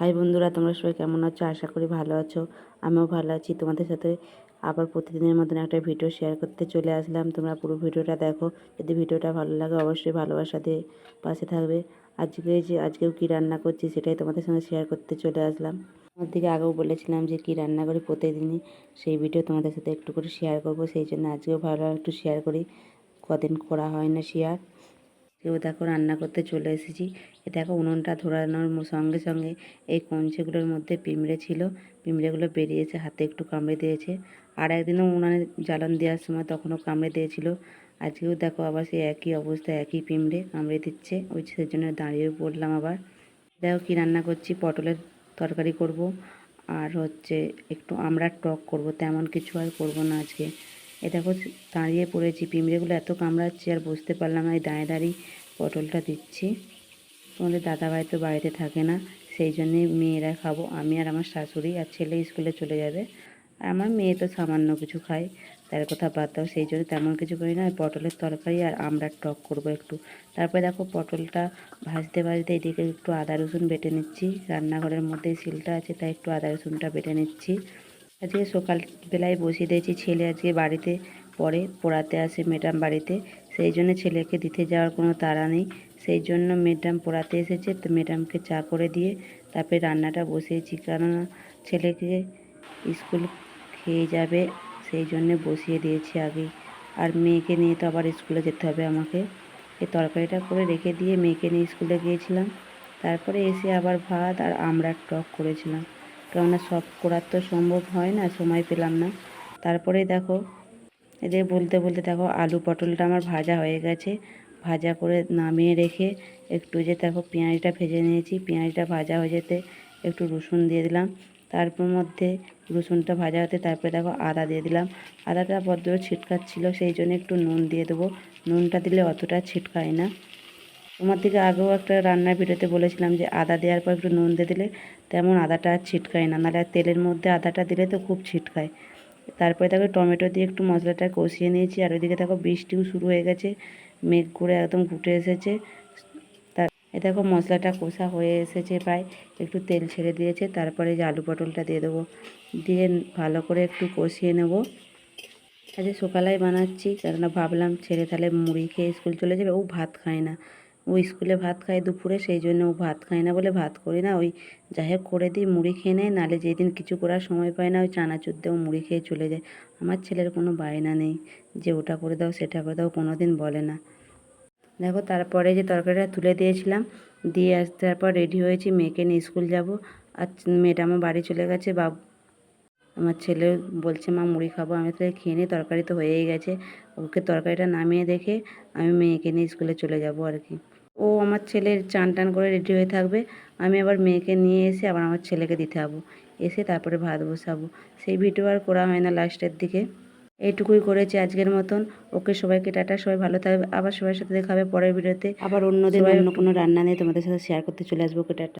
High বন্ধুরা, তোমরা সবাই কেমন আছো? আশা করি ভালো আছো। আমিও ভালো আছি। তোমাদের সাথে আবার প্রতিদিনের মতন একটা ভিডিও শেয়ার করতে চলে আসলাম। তোমরা পুরো ভিডিওটা দেখো। যদি ভিডিওটা ভালো লাগে, অবশ্যই ভালোবাসা দিয়ে পাশে থাকবে। আজকে যে, আজকেও কী রান্না করছি সেটাই তোমাদের সঙ্গে শেয়ার করতে চলে আসলাম। আমার দিকে আগেও বলেছিলাম যে, কী রান্না করি প্রতিদিনই। সেই ভিডিও তোমাদের সাথে একটু করে শেয়ার করব। সেই জন্য আজকেও ভালো একটু শেয়ার করি। কদিন করা হয় না শেয়ার কেউ দেখো রান্না করতে চলে এসেছি। এ দেখো উনুনটা ধরানোর সঙ্গে সঙ্গে এই কঞ্চিগুলোর মধ্যে পিঁমড়ে ছিল। পিঁমড়েগুলো বেরিয়েছে, হাতে একটু কামড়ে দিয়েছে। আর একদিনও উনানে জ্বালান দেওয়ার সময় তখনও কামড়ে দিয়েছিল। আজকেও দেখো আবার সেই একই অবস্থা, একই পিঁমড়ে কামড়ে দিচ্ছে। ওই সেজন্য দাঁড়িয়ে পড়লাম আবার। দেখো কী রান্না করছি, পটলের তরকারি করব। আর হচ্ছে একটু আমরা টক করব, তেমন কিছু আর করব না আজকে। এ দেখো দাঁড়িয়ে পড়েছি। পিঁমড়েগুলো এত কামড়াচ্ছে আর বুঝতে পারলাম না, এই দাঁড়িয়ে দাঁড়িয়ে পটলটা দিচ্ছি। তোমাদের দাদাভাই তো বাড়িতে থাকে না, সেই জন্যে মেয়েরা খাব। আমি আর আমার শাশুড়ি আর ছেলে স্কুলে চলে যাবে। আর আমার মেয়ে তো সামান্য কিছু খায়, তার কথা বাদ দাও, সেই জন্য তেমন কিছু করি না। পটলের তরকারি আর আমরা টক করব একটু। তারপরে দেখো পটলটা ভাজতে ভাজতে এদিকে একটু আদা রসুন বেটে নিচ্ছি। রান্নাঘরের মধ্যেই শিলটা আছে, তাই একটু আদা রসুনটা বেটে নিচ্ছি। আজকে সকালবেলায় বসিয়ে দিয়েছি ছেলে আজকে বাড়িতে পড়ে, পড়াতে আসে ম্যাডাম বাড়িতে। সেই জন্য ছেলেকে দিতে যাওয়ার কোনো তাড়া নেই। সেই জন্য ম্যাডাম পড়াতে এসেছে, তো ম্যাডামকে চা করে দিয়ে তারপরে রান্নাটা বসিয়েছি। কেননা ছেলেকে স্কুল খেয়ে যাবে, সেই জন্যে বসিয়ে দিয়েছি আগেই। আর মেয়েকে নিয়ে তো আবার স্কুলে যেতে হবে আমাকে। এই তরকারিটা করে রেখে দিয়ে মেয়েকে নিয়ে স্কুলে গিয়েছিলাম। তারপরে এসে আবার ভাত আর আমড়ার টক করেছিলাম। কেননা সব করার তো সম্ভব হয় না, সময় পেলাম না। তারপরে দেখো এদের বলতে বলতে দেখো, আলু পটলটা আমার ভাজা হয়ে গেছে। ভাজা করে নামিয়ে রেখে একটু যে দেখো পেঁয়াজটা ভেজে নিয়েছি, পেঁয়াজটা ভাজা হয়ে যেতে একটু রসুন দিয়ে দিলাম। তারপর মধ্যে রসুনটা ভাজা হতে তারপরে দেখো আদা দিয়ে দিলাম। আদাটা বড্ড ছিটকাচ্ছিল, সেই জন্য একটু নুন দিয়ে দেবো। নুনটা দিলে অতটা ছিটকায় না। তোমার দিকে আগেও একটা রান্নার ভিডিওতে বলেছিলাম যে আদা দেওয়ার পর একটু নুন দিয়ে দিলে তেমন আদাটা আর ছিটকায় না। নাহলে তেলের মধ্যে আদাটা দিলে তো খুব ছিটকায়। তারপরে দেখো টমেটো দিয়ে একটু মশলাটা কষিয়ে নিয়েছি, আর ওইদিকে দেখো বৃষ্টিও শুরু হয়ে গেছে, মেঘ করে একদম ঘুটে এসেছে। তার এ দেখো মশলাটা কষা হয়ে এসেছে প্রায়, একটু তেল ছেড়ে দিয়েছে, তারপরে যে আলু পটলটা দিয়ে দেবো। দিয়ে ভালো করে একটু কষিয়ে নেব। আজকে সকালেই বানাচ্ছি, কেননা ভাবলাম ছেলে তাহলে মুড়ি খেয়ে স্কুল চলে যাবে, ও ভাত খায় না। ও স্কুলে ভাত খায় দুপুরে, সেই জন্য ও ভাত খায় না বলে ভাত করি না। ওই যাই হোক করে দিই, মুড়ি খেয়ে নেয়, নাহলে যেদিন কিছু করার সময় পায় না, ওই চানাচুর দিয়েও মুড়ি খেয়ে চলে যায়। আমার ছেলের কোনো বায়না নেই যে ওটা করে দাও, সেটা করে দাও কোনো দিন বলে না। দেখো তারপরে যে তরকারিটা তুলে দিয়েছিলাম, দিয়ে আস তারপর রেডি হয়েছি, মেয়েকে নিয়ে স্কুল যাব। আর মেয়েটা আমার বাড়ি চলে গেছে, বাবু আমার ছেলে বলছে মা মুড়ি খাব আমি তাহলে খেয়ে নিই তরকারি তো হয়েই গেছে। ওকে তরকারিটা নামিয়ে দেখে আমি মেয়েকে নিয়ে স্কুলে চলে যাব আর কি। ও আমার ছেলের চান টান করে রেডি হয়ে থাকবে আমি আবার মেয়েকে নিয়ে এসে আবার আমার ছেলেকে দিতে যাব। এসে তারপরে ভাত বসাবো। সেই ভিডিও আর করা হয় না লাস্টের দিকে। এইটুকুই করেছি আজকের মতন। ওকে সবাইকে টাটা সবাই ভালো থাকবে। আবার সবার সাথে দেখা হবে পরের ভিডিওতে। আবার অন্য দিন অন্য কোনো রান্না নিয়ে তোমাদের সাথে শেয়ার করতে চলে আসব। Okay tata.